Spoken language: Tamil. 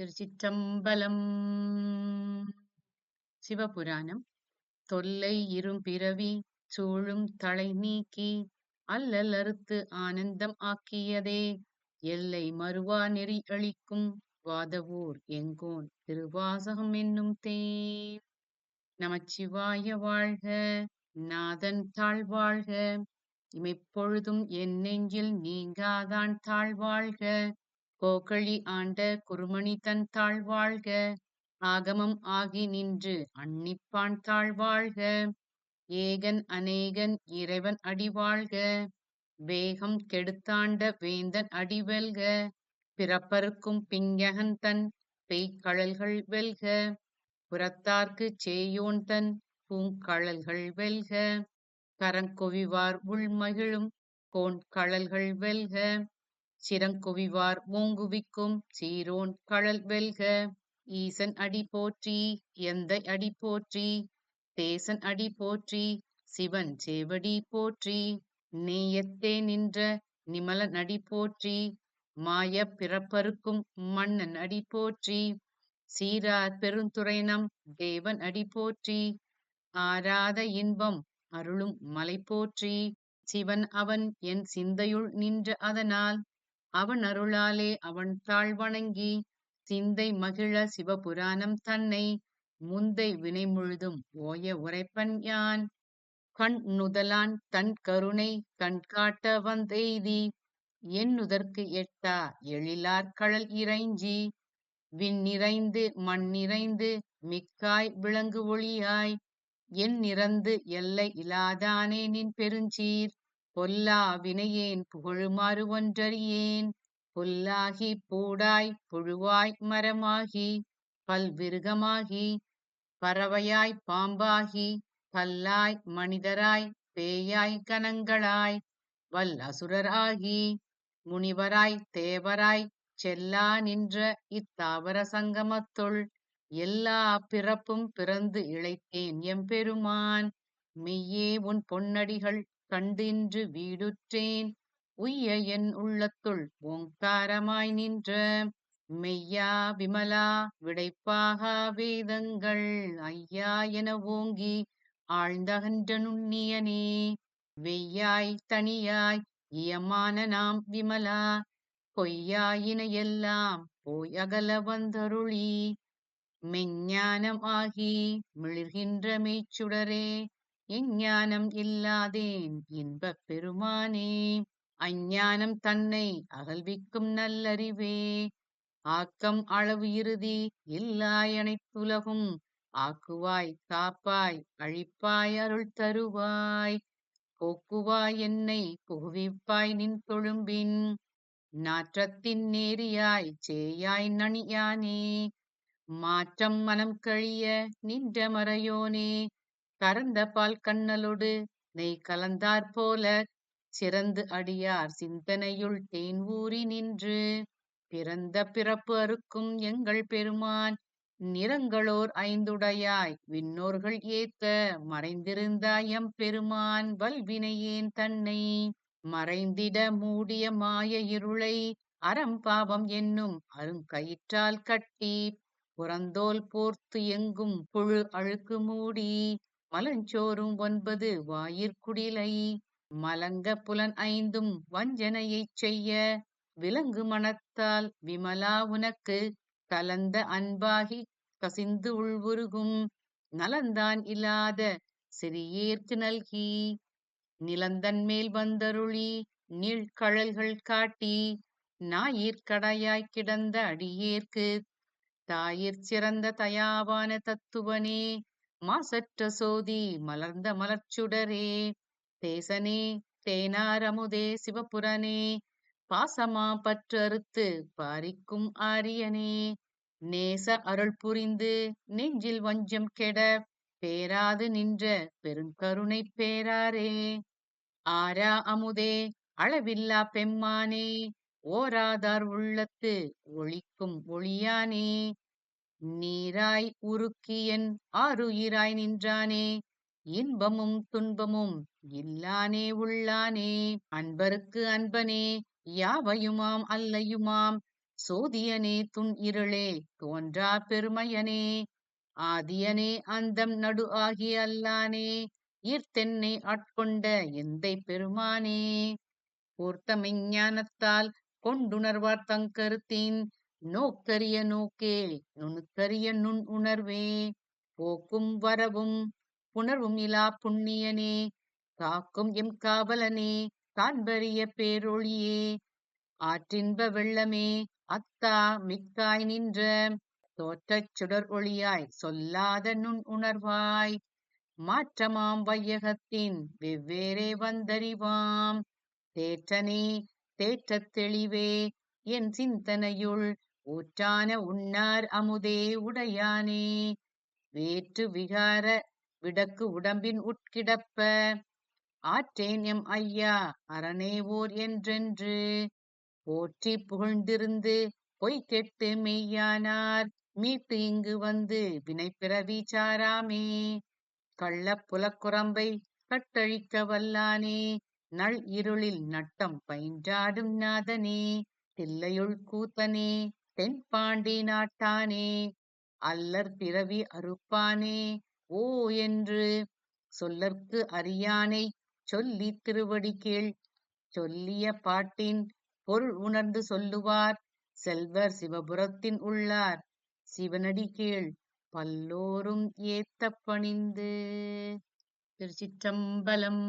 திருச்சிற்றம்பலம். சிவபுராணம். தொல்லை இரும் பிறவி சூழும் தலை நீக்கி அல்லல் அறுத்து ஆனந்தம் ஆக்கியதே. எல்லை மறுவா நெறி அளிக்கும் வாதவூர் எங்கோன் திருவாசகம் என்னும் தே நமச்சிவாய வாழ்க நாதன் தாழ்வாழ்க இமைப்பொழுதும் என் நெஞ்சில் நீங்காதான் தாழ்வாழ்க கோகழி ஆண்ட குருமணி தன் தாழ்வாழ்க ஆகமம் ஆகி நின்று அன்னிப்பான் தாழ்வாழ்க. ஏகன் அநேகன் இறைவன் அடிவாழ்க வேகம் கெடுத்தாண்ட வேந்தன் அடிவெல்க பிறப்பருக்கும் பிங்ககன் தன் பெய்கழல்கள் வெல்க புறத்தார்க்குச் சேயோன் தன் பூங்கழல்கள் வெல்க கரங்கொவிவார் உள்மகிழும் கோன் கழல்கள் வெல்க. சிரங்குவிவார் ஓங்குவிக்கும் சீரோன் கழல் வெல்க ஈசன் அடி போற்றி எந்தை அடி போற்றி தேசன் அடி போற்றி சிவன் சேவடி போற்றி நேயத்தே நின்ற நிமலன் அடி போற்றி மாய பிறப்பருக்கும் மன்னன் அடி போற்றி சீரார் பெருந்துறைனம் தேவன் அடி போற்றி ஆராத இன்பம் அருளும் மலை போற்றி சிவன் அவன் என் சிந்தையுள் நின்ற அதனால் அவன் அருளாலே அவன் தாழ் வணங்கி சிந்தை மகிழ சிவபுராணம் தன்னை முந்தை வினை முழுதும் ஓய உரைப்பன் யான்? கண் நுதலான் தன் கருணை கண் காட்ட வந்தெய்தி எண்ணுதற்கு எட்டா எழிலார் கடல் இறைஞ்சி விண்ணிறைந்து மண் நிறைந்து மிக்காய் விளங்கு ஒளியாய் என் நிறந்து எல்லை இலாதானே நின் பெருஞ்சீர்? பொல்லா வினையேன் புகழுமாறு ஒன்றறியேன். பொல்லாகி பூடாய் புழுவாய் மரமாகி. பல்விருகமாகி பறவையாய் பாம்பாகி. பல்லாய் மனிதராய் பேயாய் கணங்களாய். வல் அசுரராகி முனிவராய் தேவராய் செல்லா நின்ற இத்தாவர சங்கமத்துள். எல்லா பிறப்பும் பிறந்து இழைத்தேன் எம்பெருமான். மெய்யே உன் பொன்னடிகள் கண்டின்று வீடுற்றேன். உய்ய என் உள்ளத்துள் ஓங்காரமாய் நின்ற மெய்யா விமலா விடைப்பாகா வேதங்கள் ஐயா என ஓங்கி ஆழ்ந்தகன்ற நுண்ணியனே வெய்யாய் தனியாய் இயமான நாம் விமலா பொய்யாயின எல்லாம் போய் அகல வந்தருளி. மெஞ்ஞானம் ஆகி மிளிர்கின்ற மெய்ச்சுடரே. எஞ்ஞானம் இல்லாதேன் இன்பப் பெருமானே அஞ்ஞானம் தன்னை அகல்விக்கும் நல்லறிவே. ஆக்கம் அளவு இறுதி இல்லாயனைத்துலகும் ஆக்குவாய் காப்பாய் அழிப்பாய் அருள் தருவாய். போக்குவாய் என்னை புகுவிப்பாய் நின் தொழும்பின். நாற்றத்தின் நேரியாய் சேயாய் நணியானே. மாற்றம் மனம் கழிய நின்ற மறையோனே. கறந்த பால் கண்ணலொடு நெய் கலந்தாற் போல சிறந்து அடியார் சிந்தனையுள் தேன் ஊறி நின்று பிறந்த பிறப்பு அறுக்கும் எங்கள் பெருமான் நிறங்களோர் ஐந்துடையாய் விண்ணோர்கள் ஏத்த மறைந்திருந்தாய் எம் பெருமான் வல்வினையேன் தன்னை மறைந்திட மூடிய மாய இருளை அறம் பாவம் என்னும் அருங்கயிற்றால் கட்டி புறந்தோல் போர்த்து எங்கும் புழு அழுக்கு மூடி மலஞ்சோறும் ஒன்பது வாயிற்குடிலை மலங்க புலன் ஐந்தும் வஞ்சனையைச் செய்ய விலங்கு மனத்தால் விமலா உனக்கு கலந்த அன்பாகி கசிந்து உள்வுருகும் நலந்தான் இல்லாத சிறியேற்கு நல்கி நிலந்தன் மேல் வந்தருளி நீழ்கழல்கள் காட்டி ஞாயிற்கடையாய் கிடந்த அடியேற்கு தாயிற் சிறந்த தயாவான தத்துவனே மாசற்ற சோதி மலர்ந்த மலர்ச்சுடரே தேசனே தேனாரமுதே சிவபுரனே பாசமா பற்றறுத்து பாரிக்கும் ஆரியனே நேச அருள் புரிந்து நெஞ்சில் வஞ்சம் கெட பேராது நின்ற பெருங்கருணை பேராரே. ஆரா அமுதே அளவில்லா பெம்மானே ஓராதார் உள்ளத்து ஒளிக்கும் ஒளியானே நீராய் உருக்கியன் ஆறுயிராய் நின்றானே இன்பமும் துன்பமும் இல்லானே உள்ளானே அன்பருக்கு அன்பனே யாவையுமாம் அல்லையுமாம் சோதியனே துன் இருளே தோன்றா பெருமையனே ஆதியனே அந்தம் நடு ஆகிய அல்லானே ஈர்த்தென்னை ஆட்கொண்ட எந்தை பெருமானே. போர்த்தமெஞ் ஞானத்தால் கொண்டுணர்வார் தங்கருத்தின் நோக்கரிய நோக்கே நுணுக்கரிய நுண் உணர்வே போக்கும் வரவும் புணர்வும் இலா புண்ணியனே காக்கும் எம் காவலனே காண்பறிய பேரொளியே ஆற்றின்ப வெள்ளமே அத்தா மிக்காய் நின்ற தோற்றச் சுடர் ஒளியாய் சொல்லாத நுண் உணர்வாய் மாற்றமாம் வையகத்தின் வெவ்வேறே வந்தறிவாம் தேற்றனே தேற்றத் தெளிவே என் சிந்தனையுள் ஊற்றான உண்ணார் அமுதே உடையானே. வேற்று விகார விடக்கு உடம்பின் உட்கிடப்ப. ஆற்றேன் எம் ஐயா அரணே ஓர் என்றென்று. போற்றி புகழ்ந்திருந்து பொய் கெட்டு மெய்யானார். மீட்டு இங்கு வந்து வினைப்பிறவி சாராமே. கள்ள புலக்குரம்பை கட்டழிக்க வல்லானே. நள் இருளில் நட்டம் பயின்றாடும் நாதனே. தில்லையுள் கூத்தனே. தென்பாண்டி நாட்டானே. அல்லற் பிறவி அறுப்பானே. ஓ என்று சொல்லற்கு அறியானை சொல்லித் திருவடி கீழ் சொல்லிய பாட்டின் பொருள் உணர்ந்து சொல்லுவார். செல்வர் சிவபுரத்தின் உள்ளார். சிவனடி கீழ் பல்லோரும் ஏத்த பணிந்து. திருச்சிற்றம்பலம்.